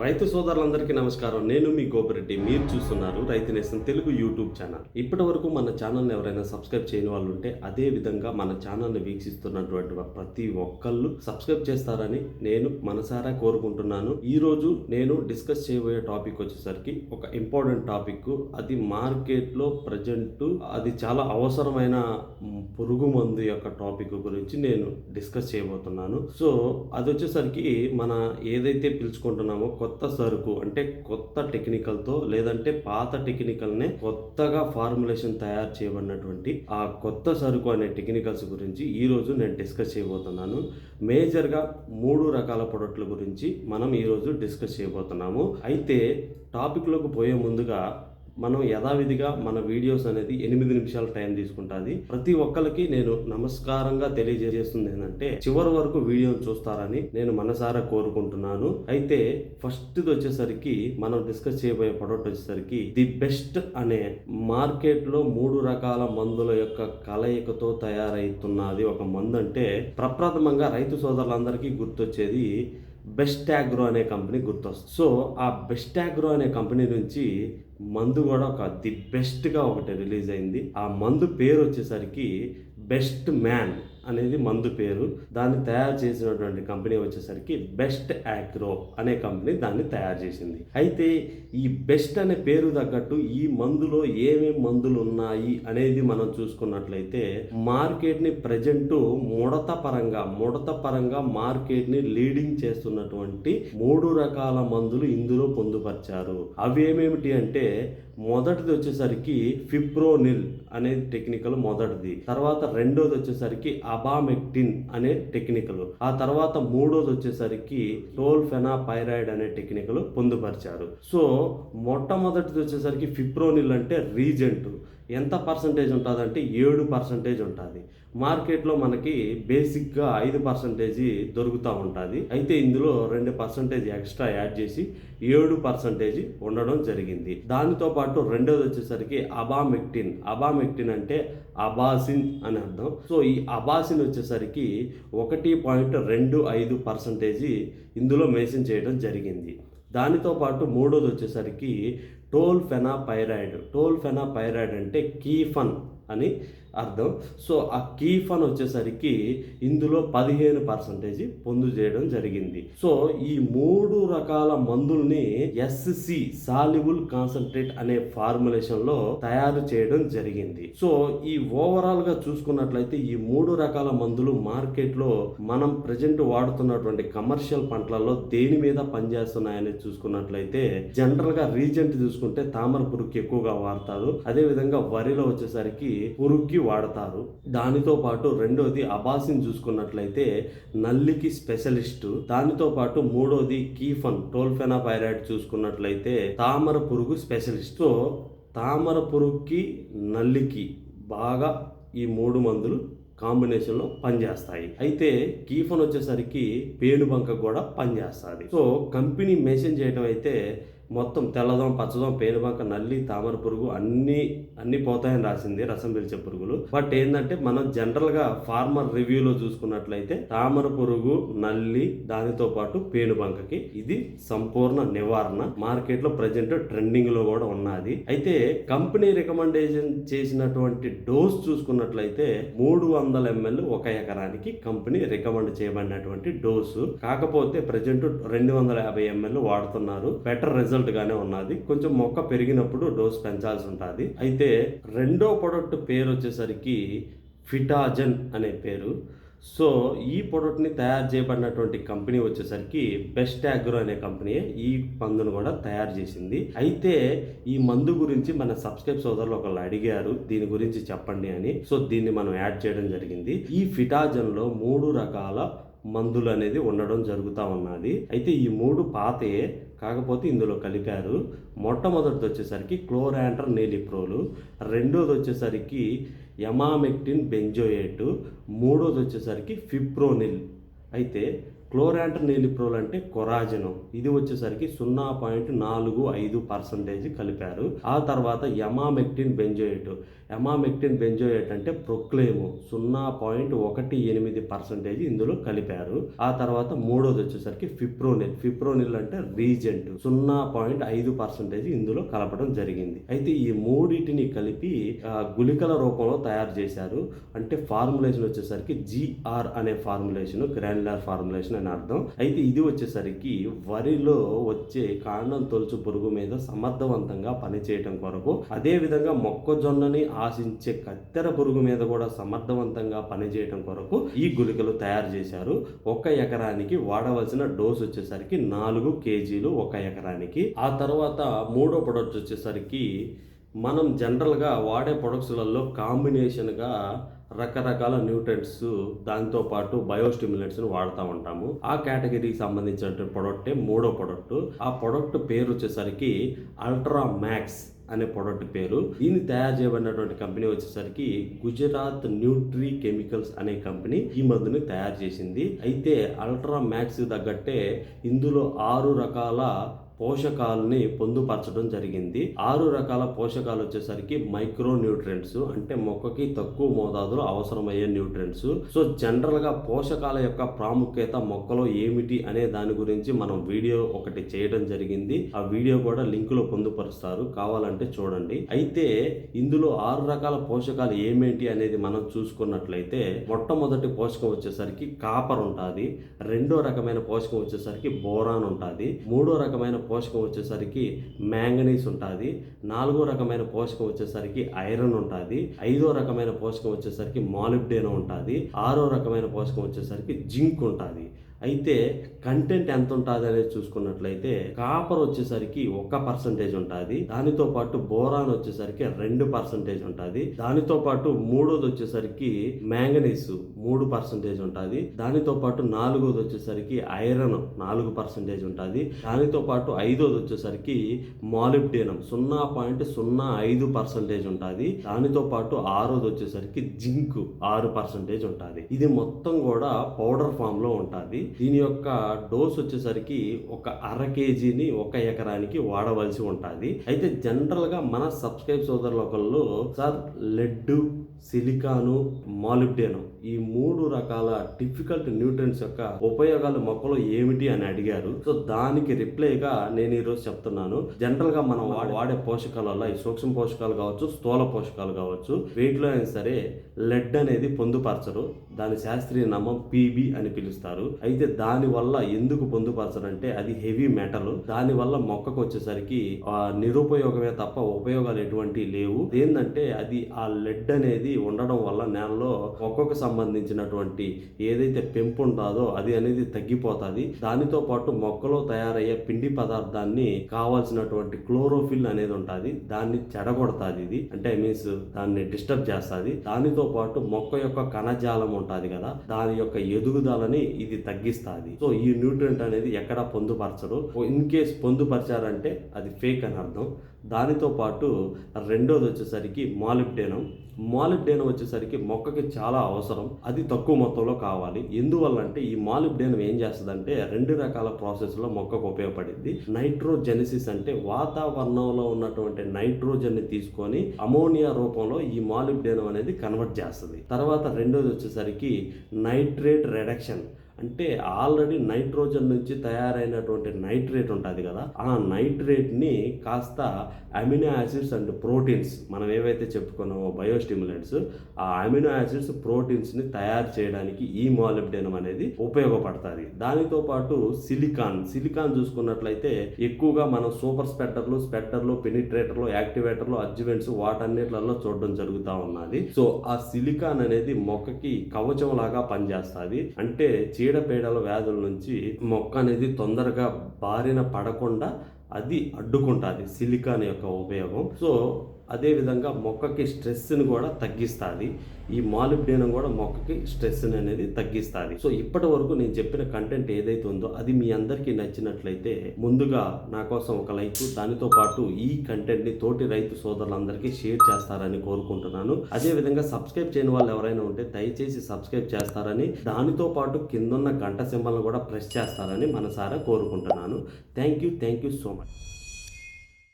రైతు సోదరులందరికీ నమస్కారం. నేను మీ గోపిరెడ్డి. మీరు చూస్తున్నారు రైతు నేస్తం తెలుగు యూట్యూబ్ ఛానల్. ఇప్పటి వరకు మన ఛానల్ని ఎవరైనా సబ్స్క్రైబ్ చేయని వాళ్ళు ఉంటే అదే విధంగా మన ఛానల్ని వీక్షిస్తున్నటువంటి ప్రతి ఒక్కళ్ళు సబ్స్క్రైబ్ చేస్తారని నేను మనసారా కోరుకుంటున్నాను. ఈ రోజు నేను డిస్కస్ చేయబోయే టాపిక్ వచ్చేసరికి ఒక ఇంపార్టెంట్ టాపిక్. అది మార్కెట్లో ప్రజెంట్ అది చాలా అవసరమైన పురుగు మందు యొక్క టాపిక్ గురించి నేను డిస్కస్ చేయబోతున్నాను. సో అది వచ్చేసరికి మన ఏదైతే పిలుచుకుంటున్నామో కొత్త సరుకు అంటే కొత్త టెక్నికల్తో లేదంటే పాత టెక్నికల్నే కొత్తగా ఫార్ములేషన్ తయారు చేయబడినటువంటి ఆ కొత్త సరుకు అనే టెక్నికల్స్ గురించి ఈరోజు నేను డిస్కస్ చేయబోతున్నాను. మేజర్గా మూడు రకాల ప్రొడక్ట్ల గురించి మనం ఈరోజు డిస్కస్ చేయబోతున్నాము. అయితే టాపిక్లోకి పోయే ముందుగా మనం యథావిధిగా మన వీడియోస్ అనేది ఎనిమిది నిమిషాల టైం తీసుకుంటుంది. ప్రతి ఒక్కరికి నేను నమస్కారంగా తెలియజేస్తుంది ఏంటంటే చివరి వరకు వీడియోని చూస్తారని నేను మనసారా కోరుకుంటున్నాను. అయితే ఫస్ట్ వచ్చేసరికి మనం డిస్కస్ చేయబోయే ప్రొడక్ట్ వచ్చేసరికి ది బెస్ట్ అనే మార్కెట్లో మూడు రకాల మందుల యొక్క కలయికతో తయారైతున్నది ఒక మందు అంటే ప్రప్రథమంగా రైతు సోదరులందరికీ గుర్తొచ్చేది బెస్ట్ అగ్రో అనే కంపెనీ గుర్తొస్తుంది. సో ఆ బెస్ట్ అగ్రో అనే కంపెనీ నుంచి మందు కూడా ఒక ది బెస్ట్గా ఒకటి రిలీజ్ అయింది. ఆ మందు పేరు వచ్చేసరికి బెస్ట్ మ్యాన్. అనేది మందు పేరు. దాన్ని తయారు చేసినటువంటి కంపెనీ వచ్చేసరికి బెస్ట్ యాగ్రో అనే కంపెనీ దాన్ని తయారు చేసింది. అయితే ఈ బెస్ట్ అనే పేరు తగ్గట్టు ఈ మందులో ఏమేమి మందులు ఉన్నాయి అనేది మనం చూసుకున్నట్లయితే మార్కెట్ని ప్రజెంట్ ముడత పరంగా ముడత పరంగా మార్కెట్ని లీడింగ్ చేస్తున్నటువంటి మూడు రకాల మందులు ఇందులో పొందుపరిచారు. అవి ఏమేమిటి అంటే మొదటిది వచ్చేసరికి ఫిప్రోనిల్ అనే టెక్నికల్ మొదటిది. తర్వాత రెండోది వచ్చేసరికి అబామెక్టిన్ అనే టెక్నికల్ ఆ తర్వాత మూడోది వచ్చేసరికి టోల్ పైరాయిడ్ అనే టెక్నికల్ పొందుపరిచారు. సో మొట్టమొదటిది వచ్చేసరికి ఫిప్రోనిల్ అంటే రీజెంట్. ఎంత పర్సంటేజ్ ఉంటుందంటే ఏడు పర్సంటేజ్ ఉంటుంది. మార్కెట్లో మనకి బేసిక్గా ఐదు పర్సంటేజ్ దొరుకుతూ ఉంటుంది. అయితే ఇందులో రెండు పర్సంటేజ్ ఎక్స్ట్రా యాడ్ చేసి ఏడు పర్సంటేజ్ ఉండడం జరిగింది. దానితో పాటు రెండోది వచ్చేసరికి అబామెక్టిన్. అబామెక్టిన్ అంటే అబాసిన్ అని అర్థం. సో ఈ అబాసిన్ వచ్చేసరికి ఒకటి పాయింట్ రెండు ఐదు పర్సంటేజ్ ఇందులో మెన్షన్ చేయడం జరిగింది. దానితో పాటు మూడోది వచ్చేసరికి టోల్ ఫెనాపైరాయిడ్ టోల్ ఫెనాపైరాయిడ్ అంటే కీఫన్ అని అర్థం. సో ఆ కీ ఫన్ వచ్చేసరికి ఇందులో పదిహేను పర్సంటేజ్ పొందు చేయడం జరిగింది. సో ఈ మూడు రకాల మందుల్ని ఎస్సి సాల్యుబుల్ కాన్సన్ట్రేట్ అనే ఫార్ములేషన్లో తయారు చేయడం జరిగింది. సో ఈ ఓవరాల్గా చూసుకున్నట్లయితే ఈ మూడు రకాల మందులు మార్కెట్లో మనం ప్రజెంట్ వాడుతున్నటువంటి కమర్షియల్ పంటలలో దేని మీద పనిచేస్తున్నాయని చూసుకున్నట్లయితే జనరల్గా రీజెంట్ చూసుకుంటే తామర పురుగుకి ఎక్కువగా వాడతారు. అదే విధంగా వరిలో వచ్చేసరికి పురుగుకి వాడతారు. దానితో పాటు రెండోది అబాసిన్ చూసుకున్నట్లయితే నల్లికి స్పెషలిస్ట్. దానితో పాటు మూడోది కీఫన్ టోల్ఫెనాపైరాయిడ్ చూసుకున్నట్లయితే తామర పురుగు స్పెషలిస్ట్. సో తామర పురుగుకి నల్లికి బాగా ఈ మూడు మందులు కాంబినేషన్లో పనిచేస్తాయి. అయితే కీఫన్ వచ్చేసరికి పేనుబంక కూడా పనిచేస్తుంది. సో కంపెనీ మెన్షన్ చేయడం అయితే మొత్తం తెల్లదం పచ్చదం పేనుబంక నల్లి తామర పురుగు అన్ని అన్ని పోతాయని రాసింది రసం పిలిచే పురుగులు. బట్ ఏంటంటే మనం జనరల్గా ఫార్మర్ రివ్యూలో చూసుకున్నట్లయితే తామర పురుగు నల్లి దానితో పాటు పేనుబంకకి ఇది సంపూర్ణ నివారణ. మార్కెట్లో ప్రజెంట్ ట్రెండింగ్లో కూడా ఉన్నది. అయితే కంపెనీ రికమెండేషన్ చేసినటువంటి డోస్ చూసుకున్నట్లయితే మూడు వందల ఎంఎల్ ఒక ఎకరానికి కంపెనీ రికమెండ్ చేయబడినటువంటి డోసు కాకపోతే ప్రజెంట్ రెండు వందల యాభై ఎంఎల్ వాడుతున్నారు. బెటర్ రిజల్ట్ గానే ఉన్నది. కొంచెం మొక్క పెరిగినప్పుడు డోస్ పెంచాల్సి ఉంటుంది. అయితే రెండో ప్రొడక్ట్ పేరు వచ్చేసరికి ఫిటాజన్ అనే పేరు. సో ఈ ప్రొడక్ట్ని తయారు చేయబడినటువంటి కంపెనీ వచ్చేసరికి బెస్ట్ అగ్రో అనే కంపెనీ ఈ మందును కూడా తయారు చేసింది. అయితే ఈ మందు గురించి మన సబ్స్క్రైబ్ సోదరులు ఒకళ్ళు అడిగారు. దీని గురించి చెప్పండి అని. సో దీన్ని మనం యాడ్ చేయడం జరిగింది. ఈ ఫిటాజన్లో మూడు రకాల మందులు అనేది ఉండడం జరుగుతూ ఉన్నది. అయితే ఈ మూడు పాతే కాకపోతే ఇందులో కలిపారు. మొట్టమొదటిది వచ్చేసరికి క్లోరాంటర్ నేలిప్రోలు. రెండోది వచ్చేసరికి ఎమామెక్టిన్ బెంజోయేట్. మూడోది వచ్చేసరికి ఫిప్రోనిల్. అయితే క్లోరాంట్ నేలిప్రోల్ అంటే కొరాజనం. ఇది వచ్చేసరికి సున్నా పాయింట్ నాలుగు ఐదు పర్సంటేజ్ కలిపారు. ఆ తర్వాత యమామెక్టిన్ బెంజోయేట్. ఎమామెక్టిన్ బెంజోయేట్ అంటే ప్రొక్లేము. సున్నా పాయింట్ ఒకటి ఎనిమిది పర్సెంటేజ్ ఇందులో కలిపారు. ఆ తర్వాత మూడోది వచ్చేసరికి ఫిప్రోనిల్. ఫిప్రోనిల్ అంటే రీజెంట్. సున్నా పాయింట్ ఐదు పర్సెంటేజ్ ఇందులో కలపడం జరిగింది. అయితే ఈ మూడింటిని కలిపి గుళికల రూపంలో తయారు చేశారు. అంటే ఫార్ములేషన్ వచ్చేసరికి జిఆర్ అనే ఫార్ములేషన్ గ్రాన్యులర్ ఫార్ములేషన్ అని అర్థం. అయితే ఇది వచ్చేసరికి వరిలో వచ్చే కాండం తొలుచు పురుగు మీద సమర్థవంతంగా పనిచేయటం కొరకు అదే విధంగా మొక్కజొన్నని ఆశించే కత్తెర పురుగు మీద కూడా సమర్థవంతంగా పనిచేయటం కొరకు ఈ గుళికలు తయారు చేశారు. ఒక ఎకరానికి వాడవలసిన డోస్ వచ్చేసరికి నాలుగు కేజీలు ఒక ఎకరానికి. ఆ తర్వాత మూడో ప్రొడక్ట్స్ వచ్చేసరికి మనం జనరల్గా వాడే ప్రొడక్ట్స్లలో కాంబినేషన్గా రకరకాల న్యూట్రెంట్స్ దాంతోపాటు బయోస్టిమ్యులెంట్స్ని వాడుతూ ఉంటాము. ఆ కేటగిరీకి సంబంధించిన ప్రొడక్టే మూడో ప్రొడక్ట్. ఆ ప్రొడక్ట్ పేరు వచ్చేసరికి అల్ట్రా మ్యాక్స్ అనే ప్రోడక్ట్ పేరు. దీన్ని తయారు చేయబడినటువంటి కంపెనీ వచ్చేసరికి గుజరాత్ న్యూట్రీ కెమికల్స్ అనే కంపెనీ ఈ మందుని తయారు చేసింది. అయితే అల్ట్రా మ్యాక్స్ తగ్గట్టే ఇందులో ఆరు రకాల పోషకాలని పొందుపరచడం జరిగింది. ఆరు రకాల పోషకాలు వచ్చేసరికి మైక్రో న్యూట్రియంట్స్ అంటే మొక్కకి తక్కువ మోతాదులో అవసరమయ్యే న్యూట్రియంట్స్. సో జనరల్గా పోషకాల యొక్క ప్రాముఖ్యత మొక్కలో ఏమిటి అనే దాని గురించి మనం వీడియో ఒకటి చేయడం జరిగింది. ఆ వీడియో కూడా లింక్లో పొందుపరుస్తారు. కావాలంటే చూడండి. అయితే ఇందులో ఆరు రకాల పోషకాలు ఏమేంటి అనేది మనం చూసుకున్నట్లయితే మొట్టమొదటి పోషకం వచ్చేసరికి కాపర్ ఉంటుంది. రెండో రకమైన పోషకం వచ్చేసరికి బోరాన్ ఉంటుంది. మూడో రకమైన పోషకం వచ్చేసరికి మ్యాంగనీస్ ఉంటుంది. నాలుగో రకమైన పోషకం వచ్చేసరికి ఐరన్ ఉంటుంది. ఐదో రకమైన పోషకం వచ్చేసరికి మాలిబ్డేనా ఉంటుంది. ఆరో రకమైన పోషకం వచ్చేసరికి జింక్ ఉంటుంది. అయితే కంటెంట్ ఎంత ఉంటుంది అనేది చూసుకున్నట్లయితే కాపర్ వచ్చేసరికి ఒక పర్సంటేజ్ ఉంటుంది. దానితో పాటు బోరాన్ వచ్చేసరికి రెండు పర్సంటేజ్ ఉంటుంది. దానితో పాటు మూడోది వచ్చేసరికి మ్యాంగనీస్ మూడు పర్సంటేజ్ ఉంటుంది. దానితో పాటు నాలుగోది వచ్చేసరికి ఐరన్ నాలుగు పర్సంటేజ్ ఉంటుంది. దానితో పాటు ఐదోది వచ్చేసరికి మాలిబ్డేనం సున్నా పాయింట్ సున్నా ఐదు పర్సంటేజ్ ఉంటుంది. దానితో పాటు ఆరోది వచ్చేసరికి జింక్ ఆరు పర్సంటేజ్ ఉంటుంది. ఇది మొత్తం కూడా పౌడర్ ఫామ్లో ఉంటుంది. దీని యొక్క డోస్ వచ్చేసరికి ఒక అర కేజీని ఒక ఎకరానికి వాడవలసి ఉంటుంది. అయితే జనరల్గా మన సబ్స్క్రైబ్ సోదరులు ఒకళ్ళు సార్ లెడ్ సిలికాను మాలిబ్డేను ఈ మూడు రకాల డిఫికల్ట్ న్యూట్రియన్స్ యొక్క ఉపయోగాలు మొక్కలో ఏమిటి? అని అడిగారు. సో దానికి రిప్లైగా నేను ఈరోజు చెప్తున్నాను. జనరల్గా మనం వాడే పోషకాలలో ఈ సూక్ష్మ పోషకాలు కావచ్చు స్థూల పోషకాలు కావచ్చు వీటిలో అయినా సరే లెడ్ అనేది పొందుపరచరు. దాని శాస్త్రీయ నామం పీబీ అని పిలుస్తారు. అయితే దాని వల్ల ఎందుకు పొందుపరచరంటే అది హెవీ మెటల్. దాని వల్ల మొక్కకు వచ్చేసరికి ఆ నిరుపయోగమే తప్ప ఉపయోగాలు ఎటువంటి లేవు. ఏంటంటే అది ఆ లెడ్ అనేది ఉండడం వల్ల నేలలో మొక్కకు సంబంధించినటువంటి ఏదైతే పెంపు ఉంటుందో అది అనేది తగ్గిపోతుంది. దానితో పాటు మొక్కలో తయారయ్యే పిండి పదార్థాన్ని కావాల్సినటువంటి క్లోరోఫిల్ అనేది ఉంటుంది. దాన్ని చెడగొడుతుంది ఇది. అంటే మీన్స్ దాన్ని డిస్టర్బ్ చేస్తుంది. దానితో పాటు మొక్క యొక్క కణజాలం ఉంటుంది కదా దాని యొక్క ఎదుగుదలని ఇది తగ్గిస్తుంది. సో ఈ ఈ న్యూట్రియంట్ అనేది ఎక్కడ పొందుపరచరు ఇన్ కేస్ పొందుపరిచారంటే అది ఫేక్ అని అర్థం. దానితో పాటు రెండోది వచ్చేసరికి మాలిబ్డేనం మాలిబ్డేనం వచ్చేసరికి మొక్కకి చాలా అవసరం. అది తక్కువ మొత్తంలో కావాలి. ఎందువల్ల అంటే ఈ మాలిబ్డేనం ఏం చేస్తుందంటే రెండు రకాల ప్రాసెస్లో మొక్కకు ఉపయోగపడింది నైట్రోజెనిసిస్ అంటే వాతావరణంలో ఉన్నటువంటి నైట్రోజన్ని తీసుకొని అమోనియా రూపంలో ఈ మాలిబ్డేనం అనేది కన్వర్ట్ చేస్తుంది. తర్వాత రెండోది వచ్చేసరికి నైట్రేట్ రిడక్షన్. అంటే ఆల్రెడీ నైట్రోజన్ నుంచి తయారైనటువంటి నైట్రేట్ ఉంటుంది కదా ఆ నైట్రేట్ని కాస్త అమినో యాసిడ్స్ అండ్ ప్రోటీన్స్ మనం ఏవైతే చెప్పుకున్నామో బయోస్టిమ్యులెంట్స్ ఆ అమినో యాసిడ్స్ ప్రోటీన్స్ని తయారు చేయడానికి ఈ మాలిబ్డెనం అనేది ఉపయోగపడుతుంది. దానితో పాటు సిలికాన్ సిలికాన్ చూసుకున్నట్లయితే ఎక్కువగా మనం సూపర్ స్పెట్టర్లు స్పెట్టర్లు పెనిట్రేటర్లు యాక్టివేటర్లు అడ్జువెంట్స్ వాటన్నిటిలలో చూడడం జరుగుతూ ఉన్నది. సో ఆ సిలికాన్ అనేది మొక్కకి కవచం లాగా పనిచేస్తుంది. అంటే చీడపీడల వ్యాధుల నుంచి మొక్క అనేది తొందరగా బారిన పడకుండా అది అడ్డుకుంటుంది సిలికాన్ యొక్క ఉపయోగం. సో అదేవిధంగా మొక్కకి స్ట్రెస్ని కూడా తగ్గిస్తుంది. ఈ మాలిబ్డేనం కూడా మొక్కకి స్ట్రెస్ని అనేది తగ్గిస్తుంది. సో ఇప్పటి వరకు నేను చెప్పిన కంటెంట్ ఏదైతే ఉందో అది మీ అందరికీ నచ్చినట్లయితే ముందుగా నా కోసం ఒక లైక్ దానితో పాటు ఈ కంటెంట్ని తోటి రైతు సోదరులందరికీ షేర్ చేస్తారని కోరుకుంటున్నాను. అదే విధంగా సబ్స్క్రైబ్ చేయని వాళ్ళు ఎవరైనా ఉంటే దయచేసి సబ్స్క్రైబ్ చేస్తారని దానితో పాటు కిందున్న గంట సింబల్ని కూడా ప్రెస్ చేస్తారని మనసారా కోరుకుంటున్నాను. Thank you thank you so much.